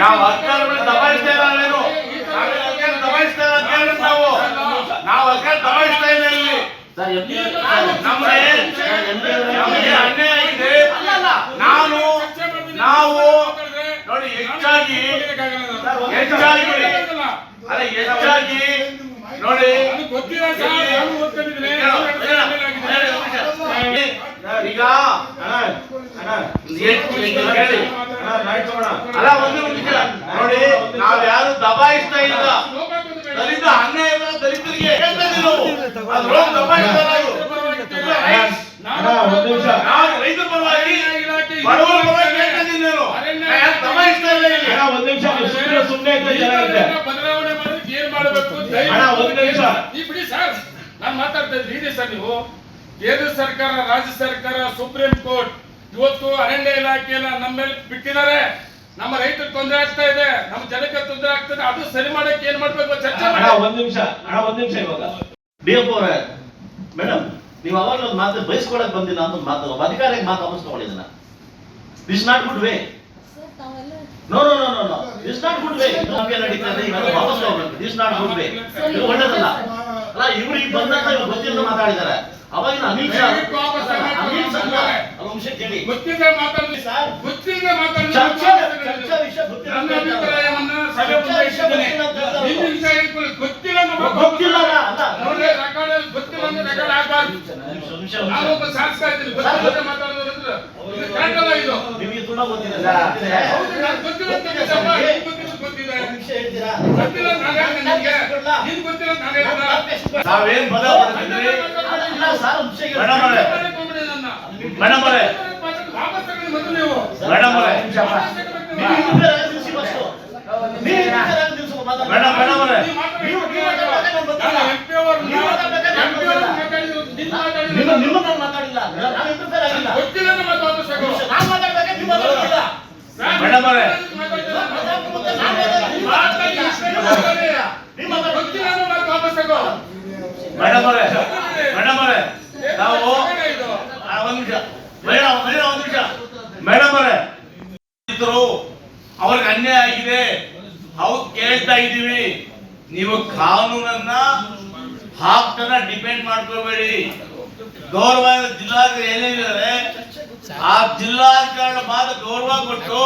ನಾವು ಅಧಿಕಾರಿಗಳನ್ನ ದಬಾಯಿಸ್ತಾ ಇಲ್ಲ ನಾವೇನು ದಬಾಯಿಸ್ತಾ ಇಲ್ಲ ಅಂತ ಹೇಳಿದ್ರೆ ನಾವು ನಾವು ಅಧಿಕಾರ ದಬಾಯಿಸ್ತಾ ಇಲ್ಲ ಇಲ್ಲಿ ನಮ್ಗೆ ನಮ್ಗೆ ಅನ್ಯಾಯ ಇದೆ ನಾನು ನಾವು ನೋಡಿ ಹೆಚ್ಚಾಗಿ ಹೆಚ್ಚಾಗಿ ಅಲ್ಲ ಹೆಚ್ಚಾಗಿ ನೋಡಿ ಈಗ ಅಲ್ಲ ಒಂದು ನಿಮಿಷ ನೋಡಿ ನಾವ್ ಯಾರು ದಬಾಯಿಸ್ತಾ ಇಲ್ಲ ದಲಿತ ಅನ್ಯಾಯ ದಲಿತರಿಗೆ. ನಾನು ರೈತರ ಪರವಾಗಿ? ಬಡವರ ಪರವಾಗಿ ಹೇಳ್ತಾ ನಾನು. ನಾ ಯಾರು ದಬಾಯಿಸ್ತಾ ಇಲ್ಲ ಇಲ್ಲಿ? ಒಂದ್ ನಿಮಿಷ ಸುಮ್ಮನೆ ಇದ್ರೆ ಬದಲಾವಣೆ ಮಾಡೋದಕ್ಕೆ ಏನ್ ಮಾಡಬೇಕು? ಅಣ್ಣ, ಒಂದ್ ನಿಮಿಷ. ಈ ಬಿಡಿ ಸರ್ ನಾನು ಮಾತಾಡ್ತಾ ಇದ್ದೀನಿ ಸರ್ ನೀವು. ಕೇಂದ್ರ ಸರ್ಕಾರ ರಾಜ್ಯ ಸರ್ಕಾರ ಸುಪ್ರೀಂ ಕೋರ್ಟ್. ಇವತ್ತು ಅರಣ್ಯ ಇಲಾಖೆಯನ್ನ ನಮ್ಮ ಮೇಲೆ ಬಿಟ್ಟಿದ್ದಾರೆ. ನಮ್ಮ ರೈತರಿಗೆ ತೊಂದರೆ ಆಗ್ತಾ ಇದೆ ನಮ್ಮ ಜನಕ್ಕೆ ತೊಂದರೆ ಆಗ್ತದೆ ಅದು ಸರಿ ಮಾಡಕ್ಕೆ ಏನ್ ಮಾಡ್ಬೇಕು ಚರ್ಚೆ ಒಂದ್ ನಿಮಿಷ ಒಂದ್ ನಿಮಿಷ ಇವಾಗ. ಡಿ ಎಫ್ ಅವರೇ ಮೇಡಮ್ ನೀವು ಅವಾಗ ಒಂದು ಮಾತು ಬಯಸ್ಕೊಳಕ್ ಬಂದಿಲ್ಲ ಅಂತ ಮಾತು ಅಧಿಕಾರಿಗೆ ಮಾತು ಅಮಸ್ ತಗೊಳ್ಳಿದನ this not good way no no no no no this not good way ನಮಗೆ ನಡೀತದೆ ಇವಾಗ ವಾಪಸ್ ನಾಟ್ ಗುಡ್ ವೇ ಇದು ಒಳ್ಳೇದಲ್ಲ. ಅಲ್ಲ ಇವ್ರು ಗೊತ್ತಿಲ್ಲ ಮಾತಾಡಿದ್ದಾರೆ. ಅವಾಗಿನ ಅನಿಲ್ ಸರ್. ಅನಿಲ್ ಸರ್ ವಿಷಯ ಕೇಳಿ. ಮಾತಾಡಲಿ. ಸರ್. ಮಾತಾಡಲಿ ಚರ್ಚೆ ಚರ್ಚೆ ವಿಷಯ ಗೊತ್ತಿಲ್ಲ ನನ್ನ ಅಭಿಪ್ರಾಯವನ್ನ ಸಭೆ ಮುಂದೆ ಇಟ್ಟಿದ್ದೇನೆ ನಿನ್ನ ವಿಷಯ ಇಟ್ಕೊಳ್ಳಿ. ಗೊತ್ತಿಲ್ಲ ನಮ್ಮ ಗೊತ್ತಿಲ್ಲ ಅಲ್ಲ, ಅಲ್ಲ. ನೋಡ್ರಿ ಆಗ್ಬಾರ್ದು ನಾವೊಬ್ಬ ಇದ್ದೀನಿ. ಗೊತ್ತಿಲ್ಲದೆ ಇದು ಇದು. ನಿಮಗೆ ತುಂಬಾ ಹೌದು ನಾನು ಗೊತ್ತಿದೆ. ಗೊತ್ತಿಲ್ಲ ನಾನು ಗೊತ್ತಿಲ್ಲ ನಾವೇನ್. ಮೇಡಮ್ ಅವರೇ. ಮೇಡಮ್ ಅವರೇ. ವಾಪಸ್ ತಗೊಳ್ಳಿ ಮೊದಲು ನೀವು. ಮೇಡಮ್ ಅವರೇ. ನೀವು. ನೀವು. ಇಬ್ಬರೇ ನಿಲ್ಸಿ first. ನೀವು ಇಬ್ಬರೇ ನಿಲ್ಸಿ ಮಾತಾಡಿ. ಮೇಡಮ್ ಮೇಡಮ್ ಅವರೇ ನೀವು ಮಾತಾಡಿ. ನೀವು ನೀವು ಮಾತಾಡ್ಬೇಕಾದ್ರೆ ನಾನು ಗೊತ್ತಿಲ್ಲ. ನಾನು MP ಅವ್ರನ್ನ- ನೀವು ಮಾತಾಡ್ಬೇಕಾದ್ರೆ ನಾನು MP ಅವ್ರನ್ನ ಗೊತ್ತಿಲ್ಲ. ಮಾತಾಡಿದ್ರು, ನೀನು ನಿಮ್ಮ ಮಾತಾಡಿದ್ರು. ನಿಮ್ಮ ನಾನು ಮಾತಾಡಿಲ್ಲ ನಾನು ಇಂಟರ್ಫೇರ್ ಆಗಿಲ್ಲ ಗೊತ್ತಿಲ್ಲ ಅಂದ್ರೆ ಮತ್ತೆ ವಾಪಸ್ ತಗೋ. ನಾನು ಮಾತಾಡ್ಬೇಕಾದ್ರೆ ನೀವು ಮಾತಾಡ್ತಿಲ್ಲ ಸರ್, ಮೇಡಮ್ ಅವರೇ. ಮಾತಾಡ್ತಿಲ್ಲ. ಮಾತಾಡ್ಬೇಕು ಮತ್ತೆ ನಾನು ಮಾತಾಡ್ತೀನಿ. ಮಾತಾಡಿ, ಇಷ್ಟೇ ಮಾತಾಡಿ. ನೀವು ಮಾತಾಡ್ಬೇಕು. ಗೊತ್ತಿಲ್ಲ ಅಂದ್ರೆ ಮತ್ತೆ ಮೇಡಮ್ ಅವರೇ ಮೇಡಮ್ ಅವರೇ, ನಾವು ಒಂದ್ ನಿಮಿಷ. ಒಂದ್ ನಿಮಿಷ. ಮೇಡಮ್ ಅವರೇ ಅವ್ರಿಗೆ ಅನ್ಯಾಯ ಆಗಿದೆ. ಅವ್ರು ಕೇಳ್ತಾ ಇದ್ದೀವಿ. ನೀವು ಕಾನೂನನ್ನ ಹಾಕ್ತನ ಡಿಪೆಂಡ್ ಮಾಡ್ಕೋಬೇಡಿ. ಗೌರವ ಜಿಲ್ಲಾಧಿಕಾರಿ ಏನೇನಿದ್ದಾರೆ, ಆ ಜಿಲ್ಲಾಧಿಕಾರಿ ಮಾತ್ರ ಗೌರವ ಕೊಟ್ಟು